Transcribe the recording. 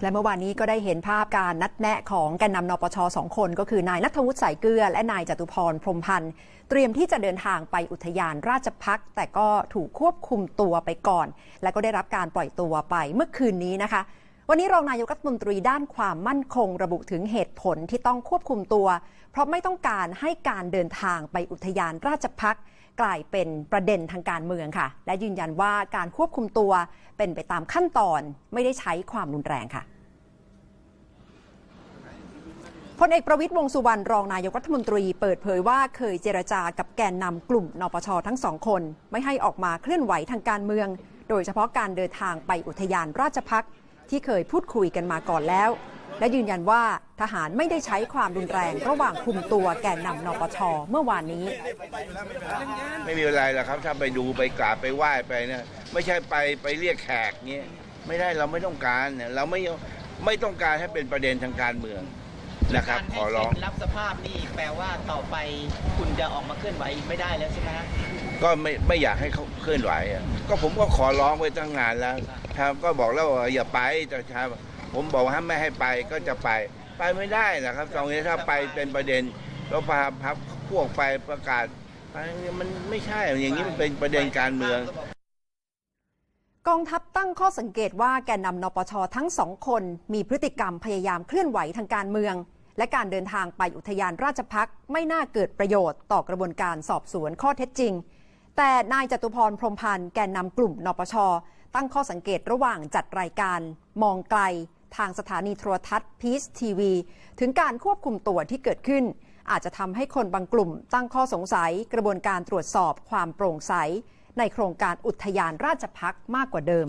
และเมื่อวานนี้ก็ได้เห็นภาพการนัดแนะของแกนนำนปชสองคนก็คือนายนัทวุฒิสายเกลือ และนายจตุพรพรมพันธ์เตรียมที่จะเดินทางไปอุทยานราชพักแต่ก็ถูกควบคุมตัวไปก่อน และก็ได้รับการปล่อยตัวไปเมื่อคืนนี้นะคะ วันนี้รองนายกรัฐมนตรีด้านความมั่นคงระบุถึงเหตุผลที่ต้องควบคุมตัว เพราะไม่ต้องการให้การเดินทางไปอุทยานราชพัก กลายเป็นประเด็นทางการเมืองค่ะ และยืนยันว่าการควบคุมตัวเป็นไปตามขั้นตอนไม่ได้ใช้ความรุนแรงค่ะพลเอกประวิตยวงสุวรรณรองนายกรัฐมนตรี เปิดเผยว่าเคยเจรจากับแกนนำกลุ่มนปชทั้งสองคน ไม่ให้ออกมาเคลื่อนไหวทางการเมือง โดยเฉพาะการเดินทางไปอุทยานราชพักที่เคยพูดคุยกันมาก่อนแล้ว และยืนยันว่าทหารไม่ได้ใช้ความรุนแรง ระหว่างคุมตัวแกนนำนปชเมื่อวานนี้ ไม่มีอะไรหรอกครับถ้าไปดูไปกราบไปไหว้ไปเนี่ยไม่ใช่ไปไปเรียกแขกเงี้ยไม่ได้เราไม่ต้องการเนี่ยเราไม่ไม่ต้องการให้เป็นประเด็นทางการเมืองนะครับกาให้ขอร้องเซ็นรับสภาพนี่แปลว่าต่อไปคุณจะออกมาเคลื่อนไหวไม่ได้แล้วใช่ไหมฮะก็ไม่ไม่อยากให้เขาเคลื่อนไหวอะก็ผมก็ขอร้องไว้ตั้งนานแล้วครับก็บอกแล้วว่าอย่าไปแต่ชา ผมบอกว่าไม่ให้ไปก็จะไป ไปไม่ได้นะครับตรงนี้ถ้าไปเป็นประเด็นแล้วพาพักพวกไปประกาศไปมันไม่ใช่อย่างนี้มันเป็นประเด็นการเมืองกองทัพตั้งข้อสังเกตว่าแกนนำนปชทั้งสองคน มีพฤติกรรมพยายามเคลื่อนไหวทางการเมือง และการเดินทางไปอุทยานราชพักไม่น่าเกิดประโยชน์ต่อกระบวนการสอบสวนข้อเท็จจริง แต่นายจตุพรพรมพันธ์แกนนำกลุ่มนปช ตั้งข้อสังเกตระหว่างจัดรายการ มองไกล ทางสถานีโทรทัศน์พีซทีวีถึงการควบคุมตัวที่เกิดขึ้น อาจจะทำให้คนบางกลุ่มตั้งข้อสงสัยกระบวนการตรวจสอบความโปร่งใส ในโครงการอุทยานราชพักษ์มากกว่าเดิม